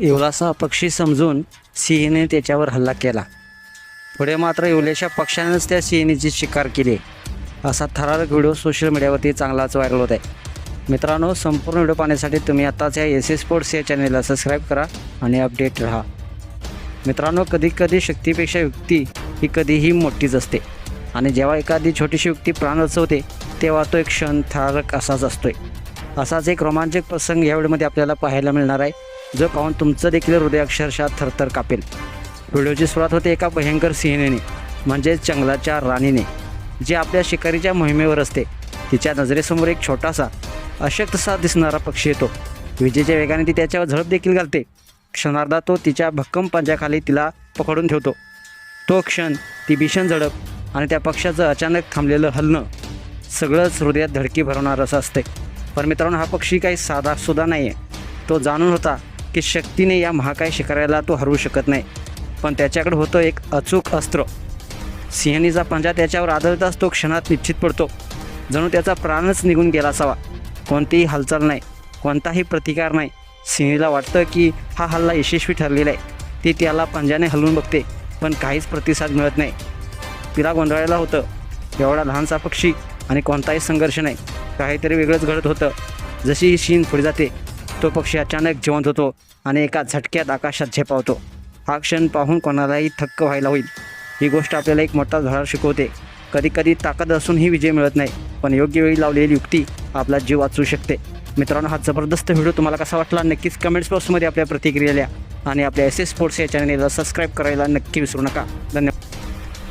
येवलासा पक्षी समजून सिंहने त्याच्यावर हल्ला केला. पुढे मात्र येवल्याच्या पक्षानेच त्या सिंहणीची शिकार केली. असा थरारक व्हिडिओ सोशल मीडियावरती चांगलाच व्हायरल होत आहे. मित्रांनो संपूर्ण व्हिडिओ पाहण्यासाठी तुम्ही आताच या एस एस स्पोर्ट्स या चॅनेलला सबस्क्राईब करा आणि अपडेट राहा. मित्रांनो कधी कधी शक्तीपेक्षा युक्ती ही कधीही मोठीच असते. आणि जेव्हा एखादी छोटीशी युक्ती प्राण रचवते तेव्हा तो एक क्षण थरारक असाच असतोय. असाच एक रोमांचक प्रसंग या व्हिडिओमध्ये आपल्याला पाहायला मिळणार आहे. जो पाहून तुमचं देखील हृदय अक्षरशः थरथर कापेल. व्हिडिओची सुरुवात होते एका भयंकर सिंहनेने म्हणजेच जंगलाच्या राणीने जी आपल्या शिकारीच्या मोहिमेवर असते. तिच्या नजरेसमोर एक छोटासा अशक्तसा दिसणारा पक्षी येतो. विजेच्या वेगाने ती त्याच्यावर झडप देखील घालते. क्षणार्धा तो तिच्या भक्कम पंजाखाली तिला पकडून ठेवतो. तो क्षण ती भीषण झडप आणि त्या पक्षाचं अचानक थांबलेलं हलणं सगळंच हृदयात धडकी भरवणारं असं असते पण मित्रांनो हा पक्षी काही साधा सुद्धा नाही आहे तो जाणून होता की शक्तीने या महाकाय शिकाऱ्याला तो हरवू शकत नाही. पण त्याच्याकडे होतं एक अचूक अस्त्र. सिंहणीचा पंजा त्याच्यावर आदळताच तो क्षणात निश्चित पडतो. जणू त्याचा प्राणच निघून गेला असावा. कोणतीही हालचाल नाही. कोणताही प्रतिकार नाही. सिंहणीला वाटतं की हा हल्ला यशस्वी ठरलेला आहे. ती त्याला पंजाने हलवून बघते पण काहीच प्रतिसाद मिळत नाही. तिला गोंधळायला होतं. एवढा लहानसा पक्षी आणि कोणताही संघर्ष नाही. काहीतरी वेगळंच घडत होतं. जशी ही शीन पुढे जाते तो पक्षी अचानक जिवंत होतो आणि एका झटक्यात आकाशात झेपावतो. हा क्षण पाहून कोणालाही थक्क व्हायला होईल. ही गोष्ट आपल्याला एक मोठा धडा शिकवते. कधी कधी ताकद असूनही विजय मिळत नाही पण योग्य वेळी लावलेली युक्ती आपला जीव वाचवू शकते. मित्रांनो हा जबरदस्त व्हिडिओ तुम्हाला कसा वाटला नक्कीच कमेंट्स बॉक्समध्ये आपल्या प्रतिक्रिया द्या आणि आपल्या एस एस स्पोर्ट्स या चॅनलला सबस्क्राईब करायला नक्की विसरू नका. धन्यवाद.